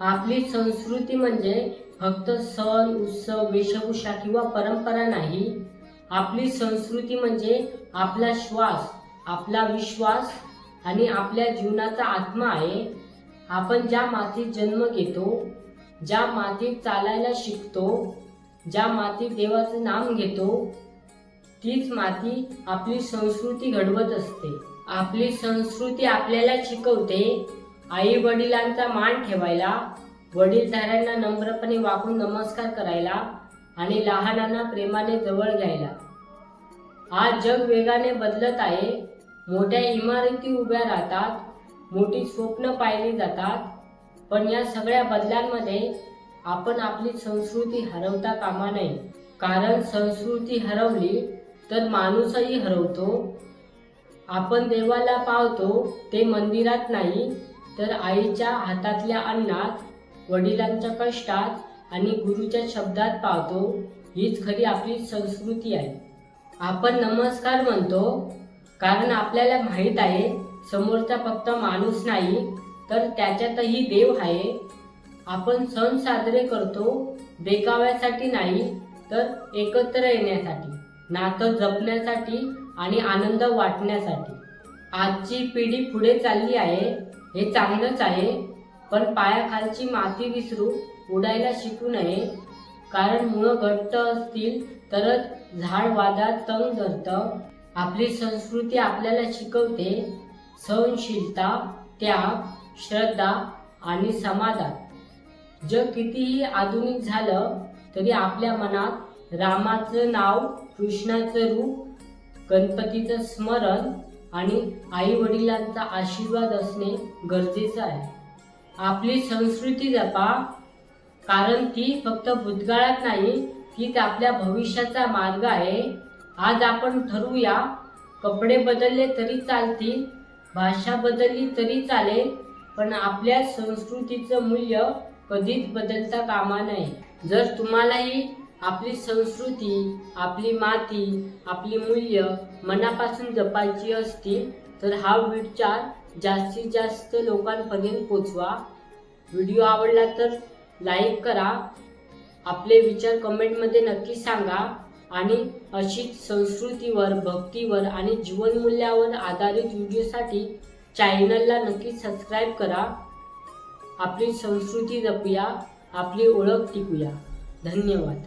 आपली संस्कृती म्हणजे फक्त सण उत्सव वेशभूषा किंवा परंपरा नाही. आपली संस्कृती म्हणजे आपला श्वास आपला विश्वास आणि आपल्या जीवनाचा आत्मा आहे. आपण ज्या मातीत जन्म घेतो ज्या मातीत चालायला शिकतो ज्या मातीत देवाचं नाम घेतो तीच माती आपली संस्कृती घडवत असते. आपली संस्कृती आपल्याला शिकवते. आई वडिलांचा मान ठेवायला वडीलधाऱ्यांना नम्रपणे वाकून नमस्कार करायला आणि लहानांना प्रेमाने जवळ घ्यायला. आज जग वेगाने बदलत आहे. मोठ्या इमारती उभ्या राहतात मोठी स्वप्न पाहिली जातात. पण या सगळ्या बदलांमध्ये आपण आपली संस्कृती हरवता कामा नये. कारण संस्कृती हरवली तर माणूसही हरवतो. आपण देवाला पावतो ते मंदिरात नाही. तर आईच्या हातातल्या अन्नात वडिलांच्या कष्टात आणि गुरुच्या शब्दात पावतो हीच खरी आपली संस्कृती आहे. आपण नमस्कार म्हणतो कारण आपल्याला माहीत आहे समोरचा फक्त माणूस नाही तर त्याच्यातही देव आहे. आपण सण साजरे करतो देखाव्यासाठी नाही तर एकत्र येण्यासाठी नातं जपण्यासाठी आणि आनंद वाटण्यासाठी. आजची पिढी पुढे चालली आहे. हे चांगलंच आहे पण पायाखालची माती विसरू उडायला शिकू नये. कारण मुळं घट्ट असतील तरच झाड वादात तंग धरतं. आपली संस्कृती आपल्याला शिकवते. सहनशीलता त्याग श्रद्धा आणि समाधान. जग कितीही आधुनिक झालं तरी आपल्या मनात रामाचं नाव कृष्णाचं रूप गणपतीचं स्मरण आणि आई वडिलांचा आशीर्वाद असणे गरजेचं आहे. आपली संस्कृती जपा कारण ती फक्त भूतकाळात नाही तीच आपल्या भविष्याचा मार्ग आहे. आज आपण ठरवूया कपडे बदलले तरी चालतील भाषा बदलली तरी चालेल पण आपल्या संस्कृतीचं मूल्य कधीच बदलता कामा नये. जर तुम्हालाही आपली संस्कृती आपली माती आपली मूल्य मनापासून जपायची असतील तर हा विचार जास्तीत जास्त लोकांपर्यंत पोचवा. व्हिडिओ आवडला तर लाईक करा. आपले विचार कमेंटमध्ये नक्की सांगा. आणि अशीच संस्कृतीवर भक्तीवर आणि जीवनमूल्यावर आधारित व्हिडिओसाठी चॅनलला नक्की सबस्क्राईब करा. आपली संस्कृती जपूया. आपली ओळख टिकूया धन्यवाद.